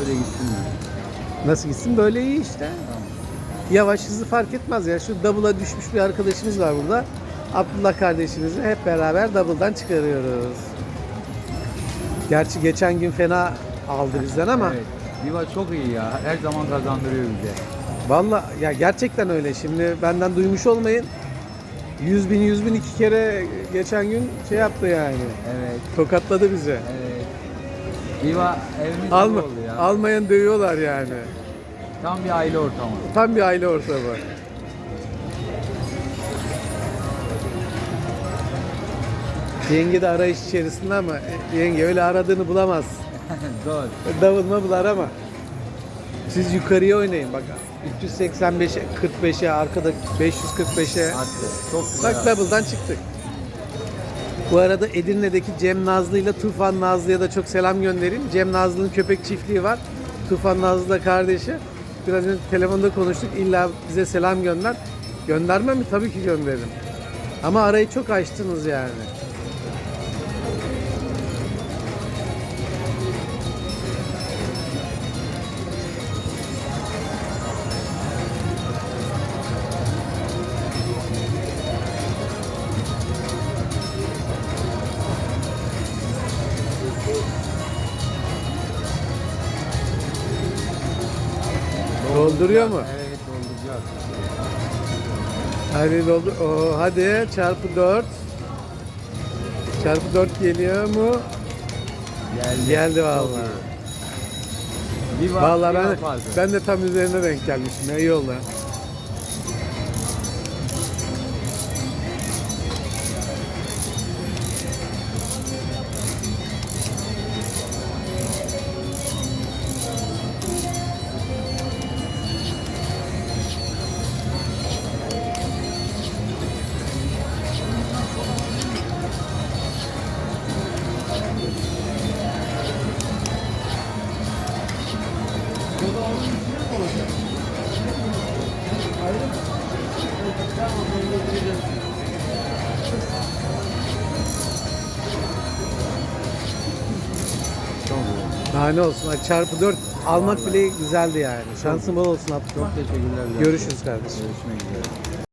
böyle gitsin? Nasıl gitsin? Böyle iyi işte. Yavaş hızlı fark etmez ya. Şu double'a düşmüş bir arkadaşımız var burada. Abdullah kardeşimizi hep beraber double'dan çıkarıyoruz. Gerçi geçen gün fena aldı bizden ama Evet. Diva çok iyi ya. Her zaman kazandırıyor bize. Valla ya gerçekten öyle. Şimdi benden duymuş olmayın. 100 bin 100 bin iki kere geçen gün şey yaptı yani. Evet. Tokatladı bizi. Evet. Diva evimiz Alma, oldu ya. almayan dövüyorlar yani. Tam bir aile ortamı. Tam bir aile ortamı. Yenge de arayış içerisinde ama yenge öyle aradığını bulamaz. Zor. Davulma bular ama. Siz yukarıya oynayın bak. 385'e 45'e arkada 545'e. Attı. Çok güzel. Bak double'dan çıktık. Bu arada Edirne'deki Cem Nazlı ile Tufan Nazlı'ya da çok selam göndereyim. Cem Nazlı'nın köpek çiftliği var. Tufan Nazlı da kardeşi. Biraz önce telefonda konuştuk. İlla bize selam gönder. Gönderme mi? Tabii ki gönderirim. Ama arayı çok açtınız yani. Dolduruyor mu? Evet dolduracağız. Hadi doldur. Oo, hadi çarpı 4. Çarpı 4 geliyor mu? Geldi. Geldi vallahi. iyi. Diva, Vallahi ben ben de tam üzerine denk gelmişim. İyi oldu. Daha ne olsun. Çarpı 4 almak bile güzeldi yani. Şansın bol olsun Abdullah. Çok teşekkürler. Görüşürüz kardeşim. Görüşmek üzere.